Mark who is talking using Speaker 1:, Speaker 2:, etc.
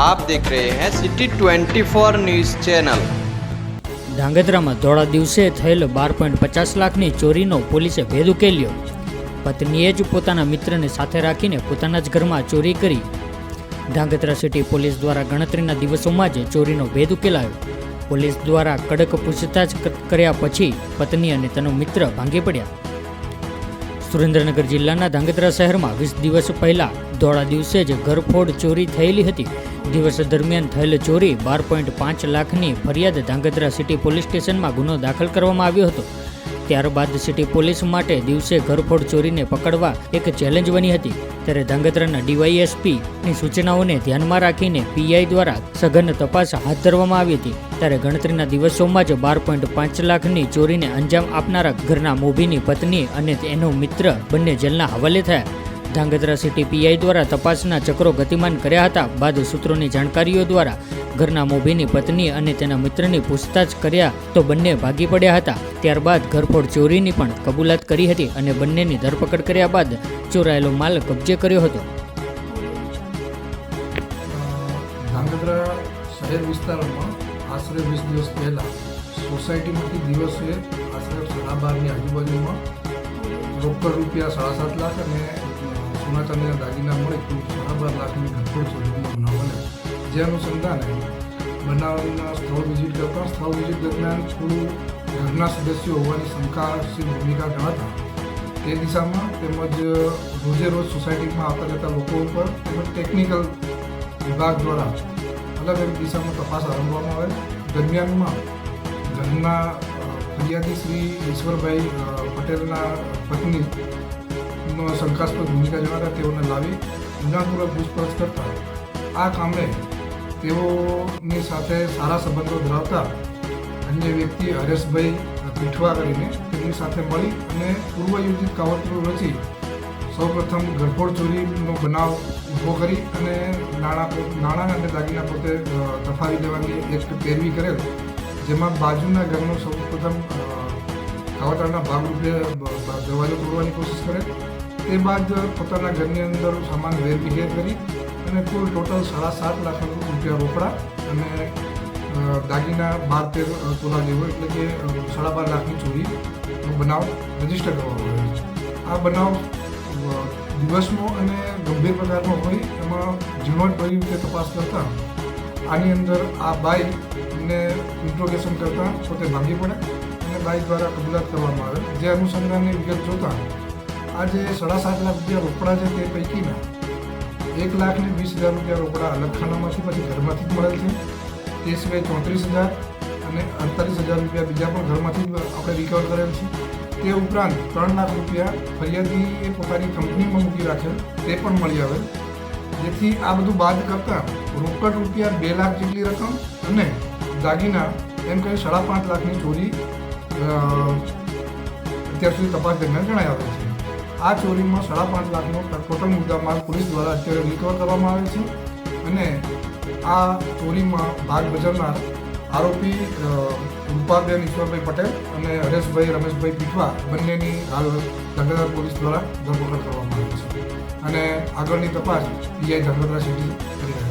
Speaker 1: आप देख रहे हैं सिटी 24 न्यूज चैनल
Speaker 2: ધાંગધ્રામાં ધોળા દિવસે થયેલ બાર પોઈન્ટ પચાસ લાખની ચોરીનો પોલીસે ભેદ ઉકેલ્યો પત્નીએ જ પોતાના મિત્રને સાથે રાખીને પોતાના જ ઘરમાં ચોરી કરી ધાંગધ્રા સિટી પોલીસ દ્વારા ગણતરીના દિવસોમાં જ ચોરીનો ભેદ ઉકેલાયો પોલીસ દ્વારા કડક પૂછતાછ ક- કર્યા પછી પત્ની અને તેનો મિત્ર ભાંગી પડ્યા સુરેન્દ્રનગર જિલ્લાના ધાંગધ્રા શહેરમાં વીસ દિવસ પહેલા ધોળા દિવસે જ ઘરફોડ ચોરી થયેલી હતી દિવસ દરમિયાન થયેલ ચોરી બાર પોઈન્ટ પાંચ લાખની ફરિયાદ ધાંગધ્રા સિટી પોલીસ સ્ટેશનમાં ગુનો દાખલ કરવામાં આવ્યો હતો. ત્યારબાદ સિટી પોલીસ માટે દિવસે ઘરફોડ ચોરીને પકડવા એક ચેલેન્જ બની હતી. ત્યારે ધાંગધ્રાના ડીવાયએસપીની સૂચનાઓને ધ્યાનમાં રાખીને પીઆઈ દ્વારા સઘન તપાસ હાથ ધરવામાં આવી હતી. ત્યારે ગણતરીના દિવસોમાં જ બાર પોઈન્ટ પાંચ લાખની ચોરીને અંજામ આપનારા ઘરના મોભીની પત્ની અને એનો મિત્ર બંને જેલના હવાલે થયા. ધાંગધ્રા સિટી પીઆઈ દ્વારા તપાસના ચક્રો ગતિમાન કર્યા હતા. બાદ સૂત્રોની જાણકારીઓ દ્વારા ઘરના મોભીની પત્ની અને તેના મિત્રની પૂછતાછ કર્યા તો બંને ભાગી પડ્યા હતા. ત્યારબાદ ઘરફોડ ચોરીની પણ કબૂલાત કરી હતી અને બંનેની ધરપકડ કર્યા બાદ ચોરાયેલો માલ કબજે કર્યો હતો.
Speaker 3: ધાંગધ્રા શહેર વિસ્તારમાં આશરે વીસ દિવસ પહેલાં સોસાયટીમાંથી દિવસે આશરે સાડા બારની આજુબાજુમાં રોકડ રૂપિયા સાડા સાત લાખ અને સોના ચાંદીના દાગીના મળે કુલ સાડા બાર લાખની ઘરફોડ ચોરીનો બનાવવાને બને જે અનુસંધાને બનાવના સ્થળ વિઝિટ કરતા સ્થળ વિઝિટ દરમિયાન થોડું ઘરના સદસ્યો હોવાની શંકાશીલ ભૂમિકા જણાતા તે દિશામાં તેમજ રોજે રોજ સોસાયટીમાં આવતા જતા લોકો ઉપર તેમજ ટેકનિકલ વિભાગ દ્વારા અલગ અલગ દિશામાં તપાસ આરંભવામાં આવે દરમિયાનમાં ઘરના ફરિયાદી શ્રી ઈશ્વરભાઈ પટેલના પત્ની શંકાસ્પદ ભૂમિકા જણાતા તેઓને લાવી ઊંડાણપૂર્વક પૂછપરછ કરતા આ કામે તેઓની સાથે સારા સંબંધો ધરાવતા અન્ય વ્યક્તિ હરેશભાઈ પીઠવા કરીને તેમની સાથે મળી અને પૂર્વયોજિત કાવતરું રચી સૌપ્રથમ ગરફોડ ચોરીનો બનાવ ઊભો કરી અને નાણાં નાણાં અને દાગીના પોતે તફાવી દેવાની એક પેરવી કરેલ, જેમાં બાજુના ઘરનો સૌપ્રથમ કાવતરાના ભાગરૂપે દરવાજો તોડવાની કોશિશ કરે તે બાદ પોતાના ઘરની અંદર સામાન વેરવિખેર કરી અને કુલ ટોટલ સાડા સાત લાખ રૂપિયા રોકડા અને દાગીના બાર તેર તોલા જેવો એટલે કે સાડા બાર લાખની ચોરીનો બનાવ રજિસ્ટર કરવામાં આવ્યો છે. આ બનાવ દિવસનો અને ગંભીર પ્રકારનો હોય એમાં ઝીણવટભરી રીતે તપાસ કરતા આની અંદર આ બાઈને ઇન્ટ્રોગેશન કરતાં પોતે ભાગી પડે અને બાઈ દ્વારા કબૂલાત કરવામાં આવે જે અનુસંધાનની વિગત જોતા આ જે સાડા સાત લાખ રૂપિયા રોકડા છે તે પૈકીના એક લાખ ને વીસ હજાર રૂપિયા રોકડા અલગ છે, પછી ઘરમાંથી જ મળેલ છે. તે સિવાય ચોત્રીસ હજાર અને અડતાલીસ હજાર રૂપિયા બીજા પણ ઘરમાંથી જ આપણે રિકવર કરેલ છે. તે ઉપરાંત ત્રણ લાખ રૂપિયા ફરિયાદીએ પોતાની કંપનીમાં મૂકી રાખેલ, તે પણ મળી આવેલ જેથી આ બધું બાદ કરતાં રોકડ રૂપિયા બે લાખ જેટલી રકમ અને દાગીના એમ કહી સાડા પાંચ લાખની ચોરી અત્યાર સુધી તપાસ દરમિયાન જણાઈ આવે છે. આ ચોરીમાં સાડા પાંચ લાખનો ટોટલ મુદ્દામાલ પોલીસ દ્વારા અત્યારે રિકવર કરવામાં આવે છે અને આ ચોરીમાં ભાગ ભજવનાર આરોપી રૂપાબેન ઈશ્વરભાઈ પટેલ અને હરેશભાઈ, રમેશભાઈ પીઠવા બંનેની હાલ ધંગધ્રા પોલીસ દ્વારા ધરપકડ કરવામાં આવી છે. અને આગળની તપાસ પીઆઈ ધંગધ્રા સિટી કરી રહ્યા છે.